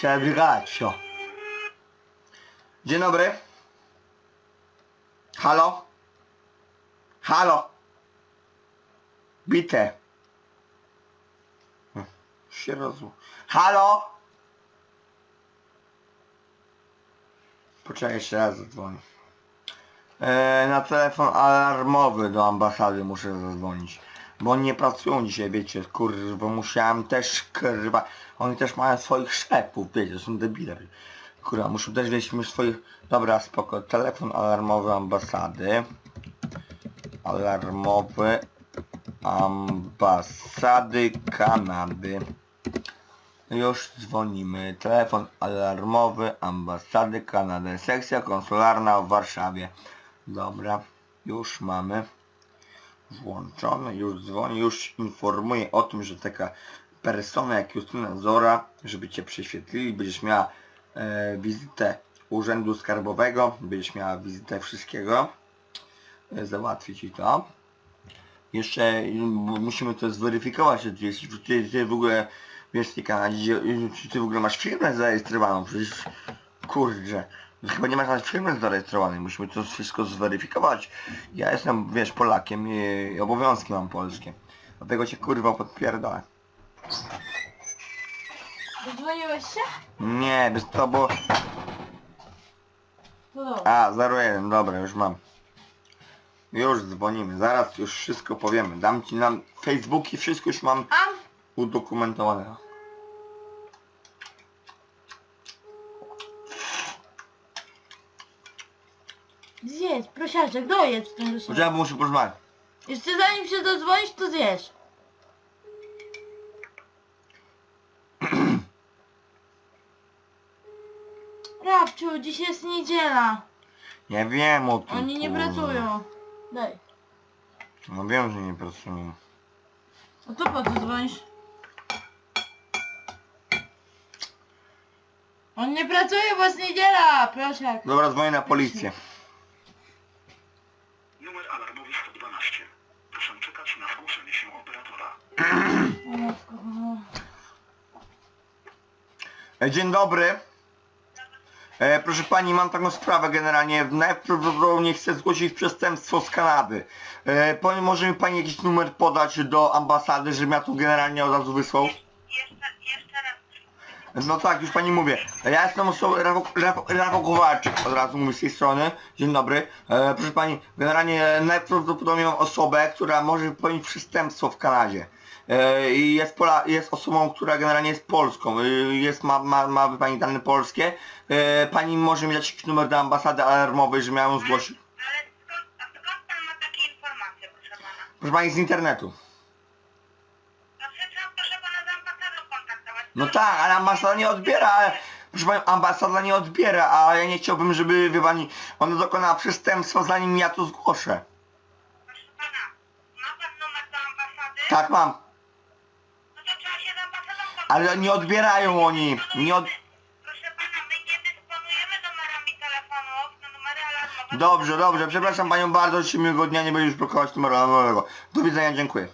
Przebrać, o. Dzień dobry. Halo? Halo? Bite. Się rozum. Halo? Poczekaj, jeszcze raz zadzwonię. E, na telefon alarmowy do ambasady muszę zadzwonić. Bo oni nie pracują dzisiaj, wiecie, kurwa, musiałem też, kurwa, oni też mają swoich szefów, wiecie, są debile. Kurwa, muszą też wiedzieć my swoich... Dobra, spoko, telefon alarmowy ambasady. Alarmowy ambasady Kanady. Już dzwonimy. Telefon alarmowy ambasady Kanady. Sekcja konsularna w Warszawie. Dobra, już mamy włączony, już dzwoni, już informuję o tym, że taka persona jak Justyna Zora, żeby Cię prześwietlili, będziesz miała e, wizytę Urzędu Skarbowego, będziesz miała wizytę wszystkiego, e, załatwię Ci to. Jeszcze musimy to zweryfikować, czy ty, ty, ty w ogóle wiesz Kanadzie, czy Ty w ogóle masz firmę zarejestrowaną, przecież kurczę, chyba nie masz nawet firmy zarejestrowanej, musimy to wszystko zweryfikować. Ja jestem, wiesz, Polakiem i obowiązki mam polskie. Dlatego cię kurwa podpierdolę. Dodzwoniłeś się? Nie, bez to, bo... Dobra. A, 01, dobra, już mam. Już dzwonimy, zaraz już wszystko powiemy. Dam ci nam Facebook i wszystko już mam Am? udokumentowane. Zjedz, prosiaczek, dojedz ten rysunek. Poczekaj, bo muszę porozmawiać. Jeszcze zanim się dodzwonisz, to zjesz. Rabciu, dziś jest niedziela. Nie wiem o tym. Oni nie kurwa. pracują. Daj. No wiem, że nie pracują. A to po co dzwonisz? On nie pracuje, bo jest niedziela, prosiak. Dobra, dzwonię na policję. Numer alarmowy 112. Proszę czekać na zgłoszenie się operatora. O matko, no. E, Dzień dobry. E, proszę pani, mam taką sprawę generalnie. Najprawdopodobniej chcę zgłosić przestępstwo z Kanady. E, pani, może mi pani jakiś numer podać do ambasady, żebym ja tu generalnie od razu wysłał? Jeszcze, jeszcze raz. No tak, już pani mówię. Ja jestem osobą Rafał Kowalczyk, od razu mówię z tej strony. Dzień dobry. E, proszę pani, generalnie najprawdopodobniej mam osobę, która może popełnić przestępstwo w Kanadzie. E, I jest, Pola, jest osobą, która generalnie jest Polską. E, jest, ma, ma, ma pani dane polskie. E, pani może mi dać numer do ambasady alarmowej, że miałem ją zgłosić. Ale skąd, a skąd pan ma takie informacje, proszę pana? Proszę pani z internetu. No trzeba proszę pana z ambasadą kontaktować. No tak, ale ambasada nie odbiera, ale proszę pani, ambasada nie odbiera, a ja nie chciałbym, żeby, wie pani, ona dokonała przestępstwa zanim ja to zgłoszę. Proszę pana, ma pan numer do ambasady? Tak mam, No to trzeba się z ambasadą kontaktować. Ale nie odbierają oni, nie od... Proszę pana, my nie dysponujemy numerami telefonów na numery alarmowe. Dobrze, dobrze, przepraszam panią bardzo, życzę miłego dnia, nie będę już blokować numeru alarmowego. Do widzenia, dziękuję.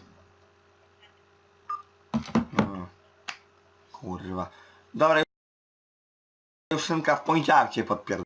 Mm. Kurwa. Dobra, już synka w poniedziałek cię podpierdolę.